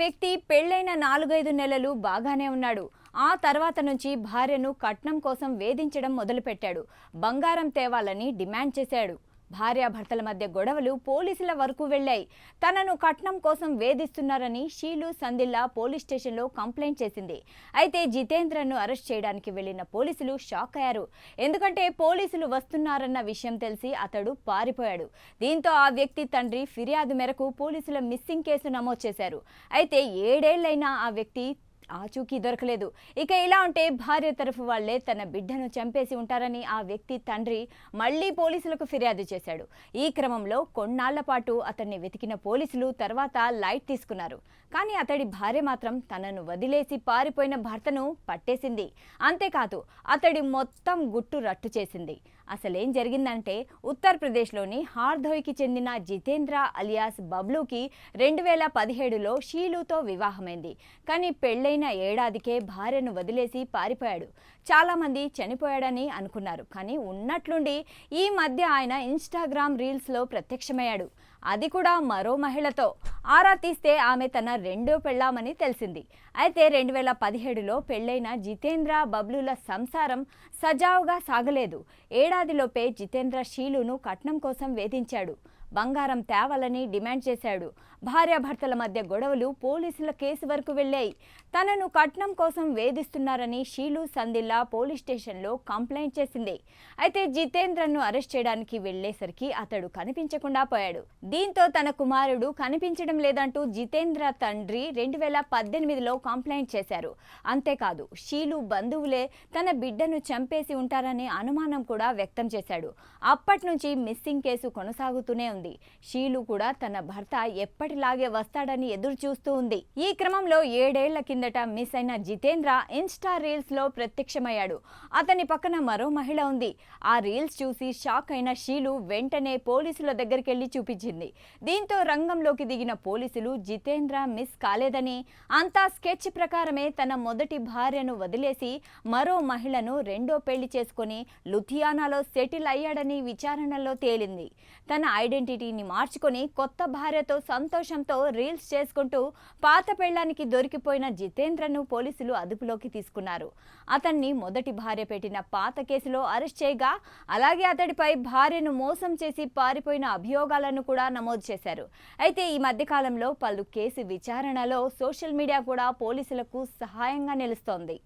వ్యక్తి పెళ్ళైన నాలుగైదు నెలలు బాగానే ఉన్నాడు. ఆ తర్వాత నుంచి భార్యను కట్నం కోసం వేధించడం మొదలుపెట్టాడు. బంగారం తేవాలని డిమాండ్ చేశాడు. భార్యాభర్తల మధ్య గొడవలు పోలీసుల వరకు వెళ్ళాయి. తనను కట్నం కోసం వేధిస్తున్నారని షీలు సందిల్లా పోలీస్ స్టేషన్లో కంప్లైంట్ చేసింది. అయితే జితేంద్రను అరెస్ట్ చేయడానికి వెళ్ళిన పోలీసులు షాక్ అయ్యారు. ఎందుకంటే పోలీసులు వస్తున్నారన్న విషయం తెలిసి అతడు పారిపోయాడు. దీంతో ఆ వ్యక్తి తండ్రి ఫిర్యాదు మేరకు పోలీసుల మిస్సింగ్ కేసు నమోదు చేశారు. అయితే ఏడేళ్ళైనా ఆ వ్యక్తి ఆచూకీ దొరకలేదు. ఇక ఇలా ఉంటే భార్య తరఫు వాళ్ళే తన బిడ్డను చంపేసి ఉంటారని ఆ వ్యక్తి తండ్రి మళ్ళీ పోలీసులకు ఫిర్యాదు చేశాడు. ఈ క్రమంలో కొన్నాళ్ళ పాటు అతన్ని వెతికిన పోలీసులు తర్వాత లైట్ తీసుకున్నారు. కానీ అతడి భార్య మాత్రం తనను వదిలేసి పారిపోయిన భర్తను పట్టేసింది. అంతేకాదు అతడి మొత్తం గుట్టు రట్టు చేసింది. అసలేం జరిగిందంటే ఉత్తరప్రదేశ్లోని హార్దోయ్కి చెందిన జితేంద్ర అలియాస్ బబ్లూకి రెండు వేల పదిహేడులో షీలుతో వివాహమైంది. కానీ పెళ్ళైన ఏడాదికే భార్యను వదిలేసి పారిపోయాడు. చాలామంది చనిపోయాడని అనుకున్నారు. కానీ ఉన్నట్లుండి ఈ మధ్య ఆయన ఇన్స్టాగ్రామ్ రీల్స్లో ప్రత్యక్షమయ్యాడు. అది కూడా మరో మహిళతో. ఆరా తీస్తే ఆమె తన రెండో పెళ్ళామని తెలిసింది. అయితే రెండు వేల పదిహేడులో పెళ్ళైన జితేంద్ర బబ్లుల సంసారం సజావుగా సాగలేదు. ఏడాదిలోపే జితేంద్ర షీలును కట్నం కోసం వేధించాడు. బంగారం తేవాలని డిమాండ్ చేశాడు. భార్యాభర్తల మధ్య గొడవలు పోలీసుల కేసు వరకు వెళ్ళాయి. తనను కట్నం కోసం వేధిస్తున్నారని షీలు సందిల్లా పోలీస్ స్టేషన్లో కంప్లైంట్ చేసింది. అయితే జితేంద్రను అరెస్ట్ చేయడానికి వెళ్ళేసరికి అతడు కనిపించకుండా పోయాడు. దీంతో తన కుమారుడు కనిపించడం లేదంటూ జితేంద్ర తండ్రి రెండు వేల పద్దెనిమిదిలో కంప్లైంట్ చేశారు. అంతేకాదు షీలు బంధువులే తన బిడ్డను చంపేసి ఉంటారనే అనుమానం కూడా వ్యక్తం చేశాడు. అప్పటి నుంచి మిస్సింగ్ కేసు కొనసాగుతూనే ఉంది. షీలు కూడా తన భర్త ఎప్పటిలాగే వస్తాడని ఎదురు చూస్తూ ఉంది. ఈ క్రమంలో ఏడేళ్ళ కిందట మిస్ అయిన జితేంద్ర ఇన్స్టా రీల్స్లో ప్రత్యక్షమయ్యాడు. అతని పక్కన మరో మహిళ ఉంది. ఆ రీల్స్ చూసి షాక్ అయిన షీలు వెంటనే పోలీసుల దగ్గరికి వెళ్ళి చూపించింది. దీంతో రంగంలోకి దిగిన పోలీసులు జితేంద్ర మిస్ కాలేదని అంతా స్కెచ్ ప్రకారమే తన మొదటి భార్యను వదిలేసి మరో మహిళను రెండో పెళ్ళి చేసుకుని లుథియానాలో సెటిల్ అయ్యాడని విచారణలో తేలింది. తన ఐడెంటిటీని మార్చుకొని కొత్త భార్యతో సంతోషంతో రీల్స్ చేసుకుంటూ పాత పెళ్ళానికి దొరికిపోయిన జితేంద్రను పోలీసులు అదుపులోకి తీసుకున్నారు. అతన్ని మొదటి భార్య పెట్టిన పాత కేసులో అరెస్ట్ చేయగా అలాగే అతడిపై భార్యను మోసం చేసి పారిపోయిన అభియోగాలను కూడా నమోదు చేశారు. అయితే ఈ మధ్యకాలంలో పలు కేసు విచారణలో సోషల్ మీడియా కూడా పోలీసులకు సహాయంగా నిలుస్తోంది.